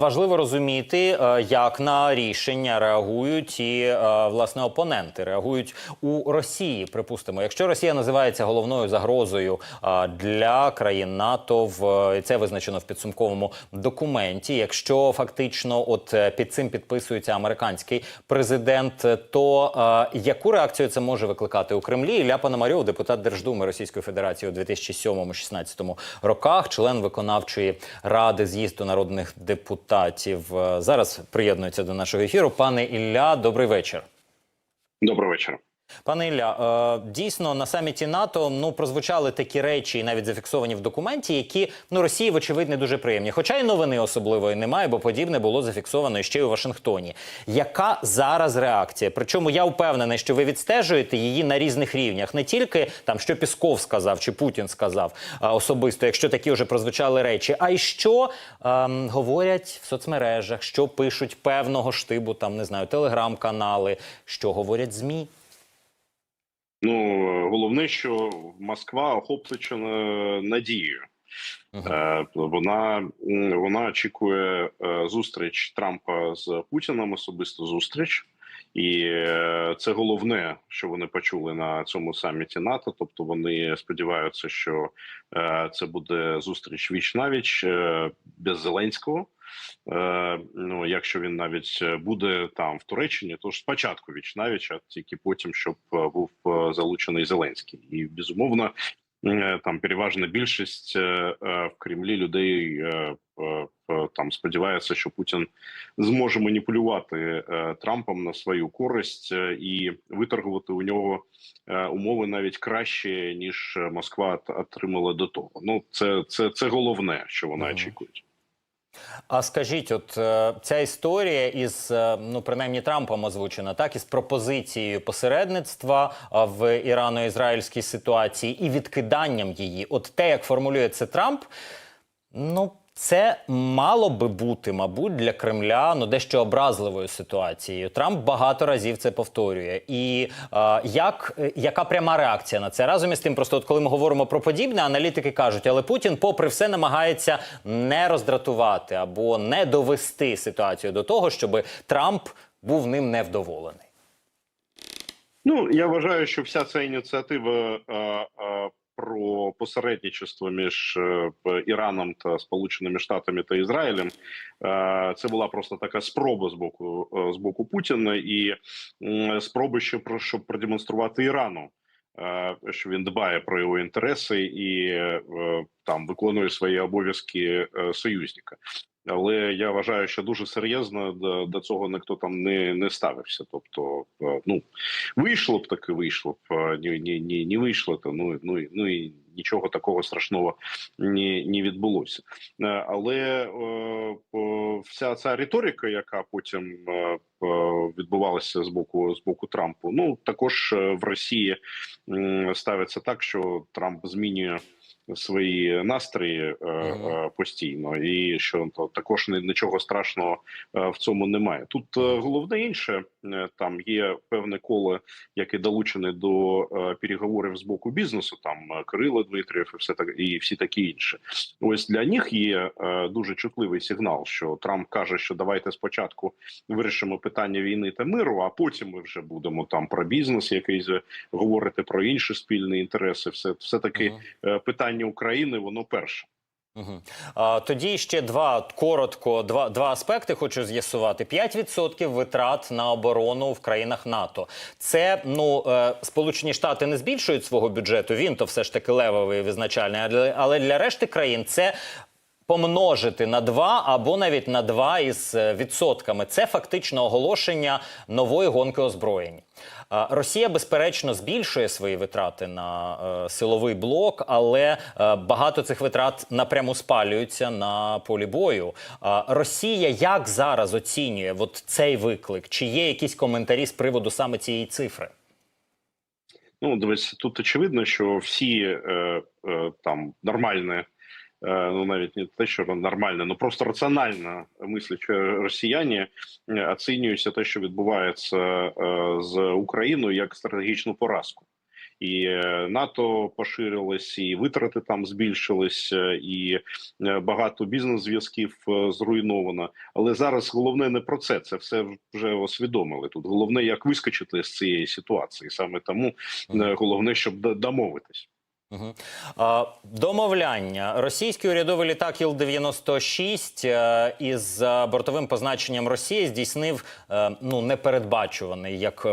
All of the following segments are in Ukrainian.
Важливо розуміти, е, як на рішення реагують і е, власне опоненти реагують у Росії. Припустимо, якщо Росія називається головною загрозою е, для країн НАТО, в це визначено в підсумковому документі. Якщо фактично, от під цим підписується американський президент, то яку реакцію це може викликати у Кремлі? Ілля Пономарьов, депутат Держдуми Російської Федерації у 2007-16 роках, член виконавчої ради з'їзду народних депутатів. Е, Зараз приєднується до нашого ефіру. Пане Ілля, добрий вечір. Добрий вечора. Пане Ілля, е, дійсно на саміті НАТО ну прозвучали такі речі, і навіть зафіксовані в документі, які ну Росії, вочевидь, не дуже приємні. Хоча й новини особливої немає, бо подібне було зафіксовано ще й у Вашингтоні. Яка зараз реакція? Причому я впевнений, що ви відстежуєте її на різних рівнях, не тільки там, що Пісков сказав чи Путін сказав особисто, якщо такі вже прозвучали речі, а й що ем, говорять в соцмережах, що пишуть певного штибу, там не знаю, телеграм-канали, що говорять змі. Ну головне, що Москва охоплена надією. Мгм. Е, Вона вона очікує е, зустріч Трампа з Путіним, особисто зустріч, і е, це головне, що вони почули на цьому саміті НАТО. Тобто вони сподіваються, що е, це буде зустріч віч навіч е, без Зеленського. Е, Ну, якщо він навіть буде там в Туреччині, то ж спочатку віч навіч, а тільки потім, щоб е, був е, залучений Зеленський, і безумовно. Е, Там переважна більшість е, е, в Кремлі людей е, е, е, там сподівається, що Путін зможе маніпулювати е, Трампом на свою користь е, і виторгувати у нього е, умови навіть краще ніж Москва от- отримала до того. Ну це це, це головне, що вона очікує. А скажіть, от е, ця історія із е, ну принаймні Трампом озвучена, так із пропозицією посередництва в ірано-ізраїльській ситуації і відкиданням її. От те, як формулює це Трамп, ну це мало би бути, мабуть, для Кремля ну дещо образливою ситуацією. Трамп багато разів це повторює. І е, як яка пряма реакція на це? Разом із тим, просто от коли ми говоримо про подібне, аналітики кажуть, але Путін, попри все, намагається не роздратувати або не довести ситуацію до того, щоб Трамп був ним невдоволений. Ну я вважаю, що вся ця ініціатива е, е, про посередничество між е, Іраном та Сполученими Штатами та Ізраїлем е, це була просто така спроба з боку е, з боку Путіна і м, спроба ще про щоб продемонструвати Ірану. Що він дбає про його інтереси і там виконує свої обов'язки союзника, але я вважаю, що дуже серйозно до, до цього ніхто там не, не ставився. Тобто, е, ну вийшло б таки, вийшло б е, ні, ні, ні, не вийшло, то ну, ну, ну і нічого такого страшного не, не відбулося. Е, Але по- вся ця риторика, яка потім е, відбувалася з боку з боку Трампу, ну також в Росії ставиться так, що Трамп змінює. Свої настрої е, е, постійно, і що то також ни- нічого страшного е, в цьому немає. Тут головне інше там є певне коло, яке долучене до переговорів з боку бізнесу. Там Кирило Дмитрієв і все так і всі такі інші. Ось для них є дуже чутливий сигнал, що Трамп каже, що давайте спочатку вирішимо питання війни та миру, а потім ми вже будемо там про бізнес, якийсь е, говорити про інші спільні інтереси. Все, все таки Мгм. е, питання України, воно перше. Угу. А, тоді ще два коротко, два, два аспекти хочу з'ясувати: 5% витрат на оборону в країнах НАТО. Це ну е, Сполучені Штати не збільшують свого бюджету. Він то все ж таки левовий визначальний, але, але для решти країн це. Помножити на 2 або навіть на 2 із е, відсотками. Це фактично оголошення нової гонки озброєнь. Росія, безперечно, збільшує свої витрати на е, силовий блок, але е, багато цих витрат напряму спалюються на полі бою. А, Росія як зараз оцінює от цей виклик? Чи є якісь коментарі з приводу саме цієї цифри? Ну, дивись, тут очевидно, що всі е, е, там нормальні, е, ну навіть не те, що нормально, ну просто раціонально мислячи росіяни е, оцінюються те, що відбувається е, з Україною як стратегічну поразку. і е, НАТО поширилось, і витрати там збільшились, е, і е, багато бізнес-зв'язків е, зруйновано. Але зараз головне не про це. Це все вже освідомили. Тут головне, як вискочити з цієї ситуації. Саме тому е, головне, щоб домовитись. Домовляння. Російський урядовий літак Іл-96 е, із е, бортовим позначенням Росії здійснив е, ну, непередбачуваний, як,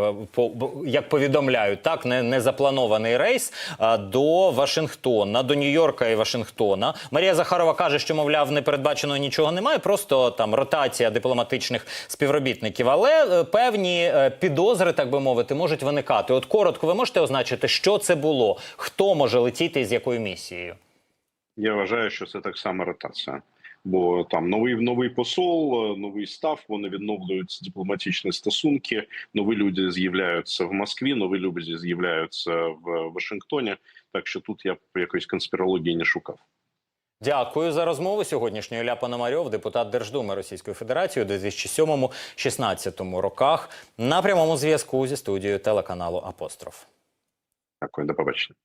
як повідомляють, так, не, незапланований рейс до Вашингтона, до Нью-Йорка і Вашингтона. Марія Захарова каже, що, мовляв, непередбаченого нічого немає, просто там ротація дипломатичних співробітників. Але певні підозри, так би мовити, можуть виникати. От коротко, ви можете означити, що це було? Хто може летіти і з якою місією? Я вважаю, що це так само ротація. Бо там новий новий посол, е, новий став, вони відновлюють дипломатичні стосунки. Нові люди з'являються в Москві, нові люди з'являються в Вашингтоні. Так що тут я якоїсь конспірології не шукав. Дякую за розмову сьогоднішню. Ілля Пономарьов, депутат Держдуми Російської Федерації у 2007-16 роках на прямому зв'язку зі студією телеканалу Апостроф. Дякую, до побачення.